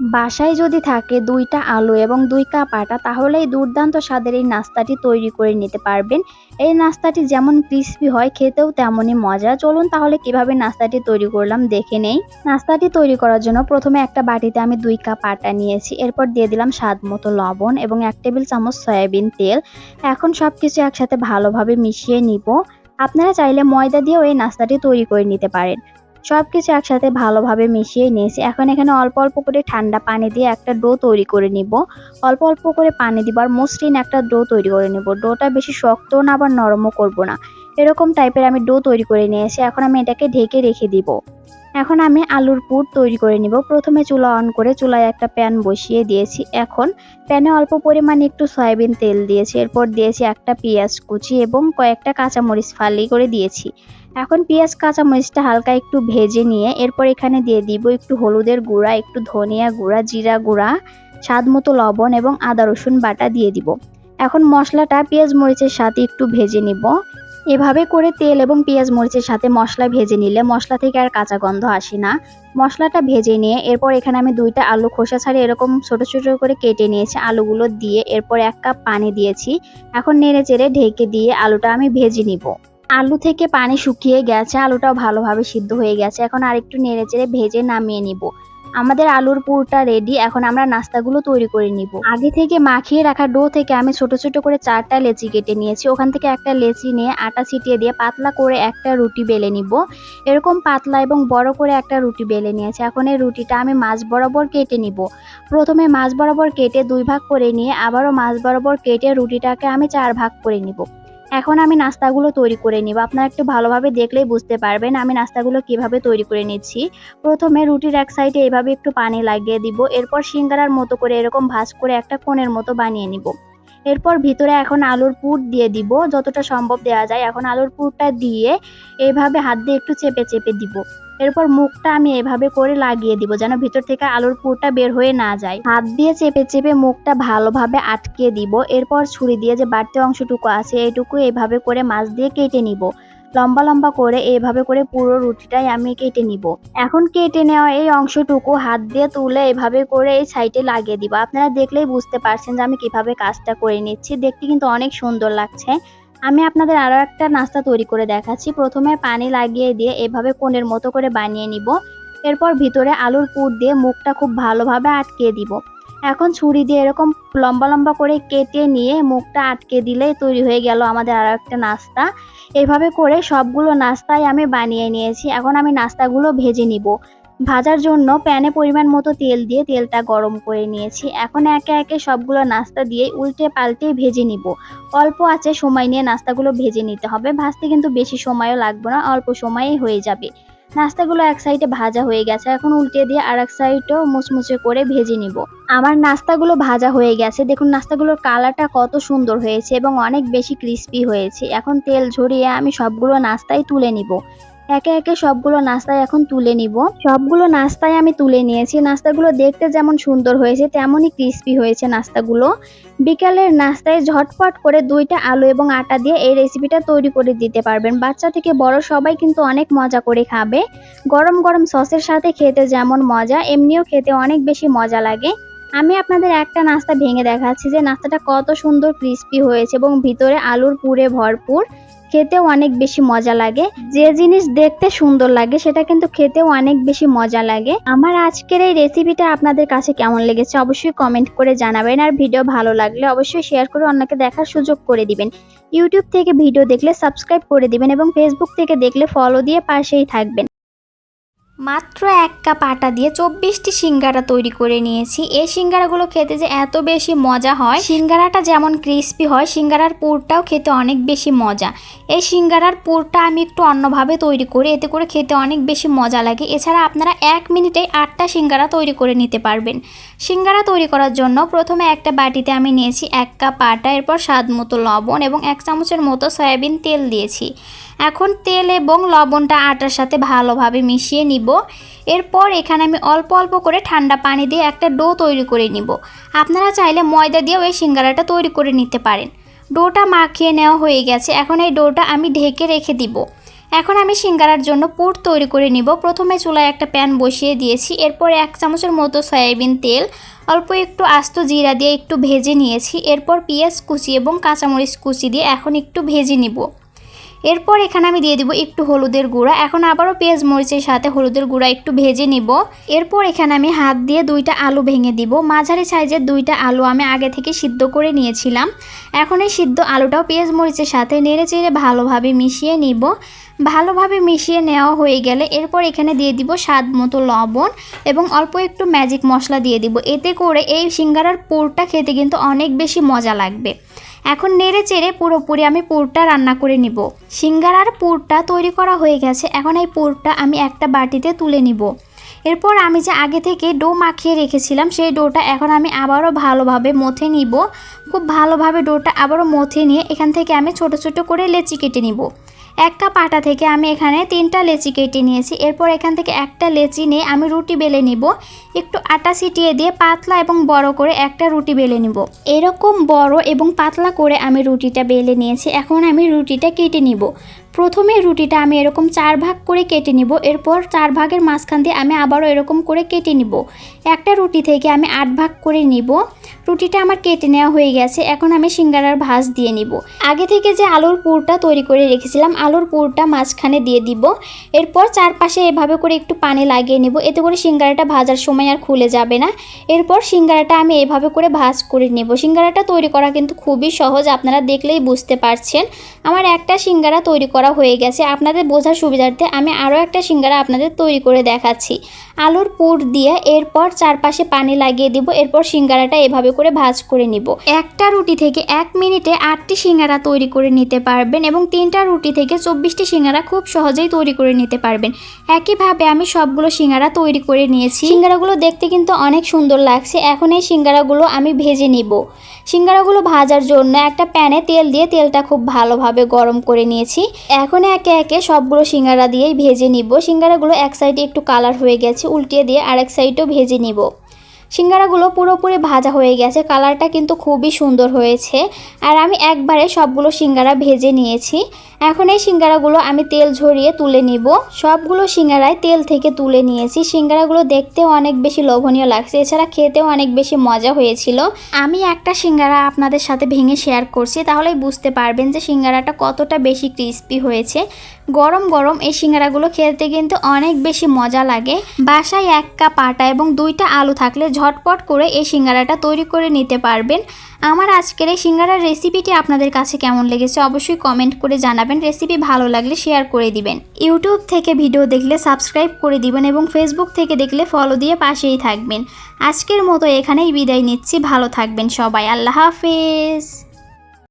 বাসায় যদি থাকে দুইটা আলু এবং দুই কাপ আটা তাহলে এই দুর্দান্ত স্বাদের এই নাস্তাটি তৈরি করে নিতে পারবেন। এই নাস্তাটি যেমন ক্রিস্পি হয়, খেতেও তেমনই মজা। চলুন তাহলে কীভাবে নাস্তাটি তৈরি করলাম দেখে নেই। নাস্তাটি তৈরি করার জন্য প্রথমে একটা বাটিতে আমি দুই কাপ আটা নিয়েছি। এরপর দিয়ে দিলাম স্বাদ মতো লবণ এবং এক টেবিল চামচ সয়াবিন তেল। এখন সব কিছু একসাথে ভালোভাবে মিশিয়ে নিব। আপনারা চাইলে ময়দা দিয়েও এই নাস্তাটি তৈরি করে নিতে পারেন। সব কিছু একসাথে ভালোভাবে মিশিয়ে নিয়েছি। এখন এখানে অল্প অল্প করে ঠান্ডা পানি দিয়ে একটা ডো তৈরি করে নিব। অল্প অল্প করে পানি দিবার মসৃণ একটা ডো তৈরি করে নিব। ডোটা বেশি শক্ত না আবার নরমও করব না। এরকম টাইপের আমি ডো তৈরি করে নিয়েছি। এখন আমি এটাকে ঢেকে রেখে দিব। এখন আমি আলুর পুর তৈরি করে নিব। প্রথমে চুলা অন করে চুলায় একটা প্যান বসিয়ে দিয়েছি। এখন প্যানে অল্প পরিমাণে একটু সয়াবিন তেল দিয়েছি। এরপর দিয়েছি একটা পেঁয়াজ কুচি এবং কয়েকটা কাঁচামরিচ ফালি করে দিয়েছি। এখন পেঁয়াজ, কাঁচামরিচটা হালকা একটু ভেজে নিয়ে এরপর এখানে দিয়ে দিব একটু হলুদের গুঁড়া, একটু ধনিয়া গুঁড়া, জিরা গুঁড়া, স্বাদ মতো লবণ এবং আদা রসুন বাটা দিয়ে দিব। এখন মশলাটা পেঁয়াজ, মরিচের সাথে একটু ভেজে নিব। এভাবে করে তেল এবং পেঁয়াজ মরিচের সাথে মশলা ভেজে নিলে মশলা থেকে আর কাঁচা গন্ধ আসে না। মশলাটা ভেজে নিয়ে এরপর এখানে আমি দুইটা আলু খোসা ছাড়িয়ে এরকম ছোট ছোট করে কেটে নিয়েছি আলুগুলো দিয়ে এরপর এক কাপ পানি দিয়েছি। এখন নেড়ে চেড়ে ঢেকে দিয়ে আলুটা আমি ভেজে নিব। আলু থেকে পানি শুকিয়ে গেছে, আলুটাও ভালোভাবে সিদ্ধ হয়ে গেছে। এখন আরেকটু নেড়ে চেড়ে ভেজে নামিয়ে নিব। আমাদের আলুর পুরটা রেডি এখন আমরা নাস্তাগুলো তৈরি করে নিব। আগে থেকে মাখিয়ে রাখা ডো থেকে আমি ছোট ছোট করে চারটা লেচি কেটে নিয়েছি। ওখান থেকে একটা লেচি নিয়ে আটা ছিটিয়ে দিয়ে পাতলা করে একটা রুটি বেলে নিব। এরকম পাতলা এবং বড় করে একটা রুটি বেলে নিয়েছি। এখন এই রুটিটা আমি মাছ বরাবর কেটে নিব। প্রথমে মাছ বরাবর কেটে দুই ভাগ করে নিয়ে আবারও মাছ বরাবর কেটে রুটিটাকে আমি চার ভাগ করে নিব। এখন আমি নাস্তাগুলো তৈরি করে নিব। আপনারা একটু ভালোভাবে দেখলেই বুঝতে পারবেন আমি নাস্তাগুলো কীভাবে তৈরি করে নিচ্ছি। প্রথমে রুটির এক সাইডে এভাবে একটু পানি লাগিয়ে দিব, এরপর সিঙ্গারার মতো করে এরকম ভাঁজ করে একটা কোণের মতো বানিয়ে নিব। এরপর ভিতরে এখন আলুর পুর দিয়ে দিব, যতটা সম্ভব দেওয়া যায়। এখন আলুর পুরটা দিয়ে এইভাবে হাত দিয়ে একটু চেপে চেপে দিব। এরপর মুখটা আমি এভাবে করে লাগিয়ে দিব যেন ভিতর থেকে আলুর পুরটা বের হয়ে না যায়। হাত দিয়ে চেপে চেপে মুখটা ভালোভাবে আটকে দিব। এরপর ছুরি দিয়ে যে বাড়তি অংশটুকু আছে এইটুকু এইভাবে করে মাছ দিয়ে কেটে নিব। লম্বা লম্বা করে এইভাবে করে পুরো রুটিটাই আমি কেটে নিব। এখন কেটে নেওয়া এই অংশটুকু হাত দিয়ে তুলে এভাবে করে এই সাইডে লাগিয়ে দিব। আপনারা দেখলেই বুঝতে পারছেন যে আমি কীভাবে কাজটা করে নিচ্ছি। দেখতে কিন্তু অনেক সুন্দর লাগছে। আমি আপনাদের আরও একটা নাস্তা তৈরি করে দেখাচ্ছি। প্রথমে পানি লাগিয়ে দিয়ে এভাবে কোণের মতো করে বানিয়ে নিব। এরপর ভিতরে আলুর পুর দিয়ে মুখটা খুব ভালোভাবে আটকে দিব। এখন ছুরি দিয়ে এরকম লম্বা লম্বা করে কেটে নিয়ে মুখটা আটকে দিলেই তৈরি হয়ে গেল আমাদের আরও একটা নাস্তা। এভাবে করে সবগুলো নাস্তাই আমি বানিয়ে নিয়েছি। এখন আমি নাস্তাগুলো ভেজে নিব। ভাজার জন্য প্যানে পরিমাণ মতো তেল দিয়ে তেলটা গরম করে নিয়েছি। এখন একে একে সবগুলো নাস্তা দিয়ে উল্টে পাল্টে ভেজে নিব। অল্প আছে সময় নিয়ে নাস্তাগুলো ভেজে নিতে হবে। ভাজতে কিন্তু বেশি সময়ও লাগবে না, অল্প সময়েই হয়ে যাবে। নাস্তাগুলো এক সাইডে ভাজা হয়ে গেছে। এখন উল্টে দিয়ে আর এক সাইডও মুচমুচে করে ভেজে নিব। আমার নাস্তাগুলো ভাজা হয়ে গেছে। দেখুন, নাস্তাগুলোর কালারটা কত সুন্দর হয়েছে এবং অনেক বেশি ক্রিস্পি হয়েছে। এখন তেল ঝরিয়ে আমি সবগুলো নাস্তাই তুলে নিব। একে একে সবগুলো নাস্তায় এখন তুলে নিব। সবগুলো নাস্তায় আমি তুলে নিয়েছি। নাস্তাগুলো দেখতে যেমন সুন্দর হয়েছে, তেমনই ক্রিস্পি হয়েছে নাস্তাগুলো। বিকালের নাস্তায় ঝটপট করে দুইটা আলু এবং আটা দিয়ে এই রেসিপিটা তৈরি করে দিতে পারবেন। বাচ্চা থেকে বড় সবাই কিন্তু অনেক মজা করে খাবে। গরম গরম সসের সাথে খেতে যেমন মজা, এমনিও খেতে অনেক বেশি মজা লাগে। আমি আপনাদের একটা নাস্তা ভেঙে দেখাচ্ছি যে নাস্তাটা কত সুন্দর ক্রিস্পি হয়েছে এবং ভিতরে আলুর পুরে ভরপুর। খেতেও অনেক বেশি মজা লাগে। যে জিনিস দেখতে সুন্দর লাগে, সেটা কিন্তু খেতেও অনেক বেশি মজা লাগে। আমার আজকের এই রেসিপিটা আপনাদের কাছে কেমন লেগেছে অবশ্যই কমেন্ট করে জানাবেন। আর ভিডিও ভালো লাগলে অবশ্যই শেয়ার করে অন্যকে দেখার সুযোগ করে দিবেন। ইউটিউব থেকে ভিডিও দেখলে সাবস্ক্রাইব করে দিবেন এবং ফেসবুক থেকে দেখলে ফলো দিয়ে পাশেই থাকবেন। মাত্র এক কাপ আটা দিয়ে চব্বিশটি সিঙ্গারা তৈরি করে নিয়েছি। এই সিঙ্গারাগুলো খেতে যে এত বেশি মজা হয়, সিঙ্গারাটা যেমন ক্রিস্পি হয়, সিঙ্গারার পুরটাও খেতে অনেক বেশি মজা। এই সিঙ্গারার পুরটা আমি একটু অন্যভাবে তৈরি করি, এতে করে খেতে অনেক বেশি মজা লাগে। এছাড়া আপনারা এক মিনিটেই আটটা সিঙ্গারা তৈরি করে নিতে পারবেন। সিঙ্গারা তৈরি করার জন্য প্রথমে একটা বাটিতে আমি নিয়েছি এক কাপ আটা, এরপর স্বাদ মতো লবণ এবং এক চামচের মতো সয়াবিন তেল দিয়েছি। এখন তেল এবং লবণটা আটার সাথে ভালোভাবে মিশিয়ে নিব। এরপর এখানে আমি অল্প অল্প করে ঠান্ডা পানি দিয়ে একটা ডো তৈরি করে নিব। আপনারা চাইলে ময়দা দিয়েও এই সিঙ্গারাটা তৈরি করে নিতে পারেন। ডোটা মাখিয়ে নেওয়া হয়ে গেছে। এখন এই ডোটা আমি ঢেকে রেখে দিব। এখন আমি সিঙ্গারার জন্য পুর তৈরি করে নিব। প্রথমে চুলায় একটা প্যান বসিয়ে দিয়েছি। এরপর এক চামচের মতো সয়াবিন তেল, অল্প একটু আস্ত জিরা দিয়ে একটু ভেজে নিয়েছি। এরপর পেঁয়াজ কুচি এবং কাঁচামরিচ কুচি দিয়ে এখন একটু ভেজে নিব। এরপর এখানে আমি দিয়ে দিব একটু হলুদের গুঁড়া। এখন আবারও পেঁয়াজ মরিচের সাথে হলুদের গুঁড়া একটু ভেজে নিব। এরপর এখানে আমি হাত দিয়ে দুইটা আলু ভেঙে দিব। মাঝারি সাইজের দুইটা আলু আমি আগে থেকে সিদ্ধ করে নিয়েছিলাম। এখন এই সিদ্ধ আলুটাও পেঁয়াজ মরিচের সাথে নেড়ে চেড়ে ভালোভাবে মিশিয়ে নিব। ভালোভাবে মিশিয়ে নেওয়া হয়ে গেলে এরপর এখানে দিয়ে দিব স্বাদ মতো লবণ এবং অল্প একটু ম্যাজিক মশলা দিয়ে দিব। এতে করে এই সিঙ্গারার পুরটা খেতে কিন্তু অনেক বেশি মজা লাগবে। এখন নেড়ে চেড়ে পুরোপুরি আমি পুরটা রান্না করে নিব। সিঙ্গারার পুরটা তৈরি করা হয়ে গেছে, এখন এই পুরটা আমি একটা বাটিতে তুলে নিব। এরপর আমি যে আগে থেকে ডো মাখিয়ে রেখেছিলাম, সেই ডোটা এখন আমি আবারও ভালোভাবে মথে নিব। খুব ভালোভাবে ডোটা আবারও মথে নিয়ে এখান থেকে আমি ছোট ছোট করে লেচি কেটে নিব। এক কাপ আটা থেকে আমি এখানে তিনটা লেচি কেটে নিয়েছি। এরপর এখান থেকে একটা লেচি নিয়ে আমি রুটি বেলে নিব। একটু আটা ছিটিয়ে দিয়ে পাতলা এবং বড় করে একটা রুটি বেলে নিব। এরকম বড় এবং পাতলা করে আমি রুটিটা বেলে নিয়েছি। এখন আমি রুটিটা কেটে নিব। প্রথমে রুটিটা আমি এরকম চার ভাগ করে কেটে নিব, এরপর চার ভাগের মাঝখান দিয়ে আমি আবারও এরকম করে কেটে নিব। একটা রুটি থেকে আমি আট ভাগ করে নিব। রুটিটা আমার কেটে নেওয়া হয়ে গেছে, এখন আমি সিঙ্গারার ভাজ দিয়ে নিব। আগে থেকে যে আলুর পুরটা তৈরি করে রেখেছিলাম, আলুর পুরটা মাঝখানে দিয়ে দিব। এরপর চারপাশে এভাবে করে একটু পানি লাগিয়ে নিব, এতে করে সিঙ্গারাটা ভাজার সময় আর খুলে যাবে না। এরপর সিঙ্গারাটা আমি এভাবে করে ভাজ করে নেব। সিঙ্গারাটা তৈরি করা কিন্তু খুবই সহজ, আপনারা দেখলেই বুঝতে পারছেন। আমার একটা সিঙ্গারা তৈরি করা হয়ে গেছে। আপনাদের বোঝার সুবিধার্থে আমি আরও একটা সিঙ্গারা আপনাদের তৈরি করে দেখাচ্ছি। আলুর পুর দিয়ে এরপর চারপাশে পানি লাগিয়ে দিব, এরপর সিঙ্গারাটা এভাবে করে ভাজ করে নিব। একটা রুটি থেকে এক মিনিটে আটটি সিঙ্গারা তৈরি করে নিতে পারবেন এবং তিনটা রুটি থেকে চব্বিশটি সিঙ্গারা খুব সহজেই তৈরি করে নিতে পারবেন। একইভাবে আমি সবগুলো সিঙ্গারা তৈরি করে নিয়েছি। সিঙ্গারাগুলো দেখতে কিন্তু অনেক সুন্দর লাগছে। এখন এই সিঙ্গারাগুলো আমি ভেজে নিব। সিঙ্গারাগুলো ভাজার জন্য একটা প্যানে তেল দিয়ে তেলটা খুব ভালোভাবে গরম করে নিয়েছি। এখন একে একে সবগুলো সিঙ্গারা দিয়েই ভেজে নিব। সিঙ্গারাগুলো এক সাইডে একটু কালার হয়ে গেছে, উল্টিয়ে দিয়ে আরেক সাইডও ভেজে নিব। সিঙ্গারাগুলো পুরোপুরি ভাজা হয়ে গেছে, কালারটা কিন্তু খুবই সুন্দর হয়েছে। আর আমি একবারে সবগুলো সিঙ্গারা ভেজে নিয়েছি। এখন এই সিঙ্গারাগুলো আমি তেল ঝরিয়ে তুলে নিব। সবগুলো সিঙ্গারায় তেল থেকে তুলে নিয়েছি। সিঙ্গারাগুলো দেখতেও অনেক বেশি লোভনীয় লাগছে। এছাড়া খেতেও অনেক বেশি মজা হয়েছিল। আমি একটা সিঙ্গারা আপনাদের সাথে ভেঙে শেয়ার করছি। তাহলেই বুঝতে পারবেন যে সিঙ্গারাটা কতটা বেশি ক্রিস্পি হয়েছে। গরম গরম এই সিঙ্গারাগুলো খেতে কিন্তু অনেক বেশি মজা লাগে। বাসায় এক কাপ আটা এবং দুইটা আলু থাকলে ঝটপট করে এই সিঙ্গারাটা তৈরি করে নিতে পারবেন। আমার আজকের এই সিঙ্গারার রেসিপিটি আপনাদের কাছে কেমন লেগেছে অবশ্যই কমেন্ট করে জানাবেন রেসিপি ভালো লাগলে শেয়ার করে দিবেন। ইউটিউব থেকে ভিডিও দেখলে সাবস্ক্রাইব করে দিবেন এবং ফেসবুক থেকে দেখলে ফলো দিয়ে পাশেই থাকবেন। আজকের মতো এখানেই বিদায় নিচ্ছি, ভালো থাকবেন সবাই, আল্লাহ হাফেজ।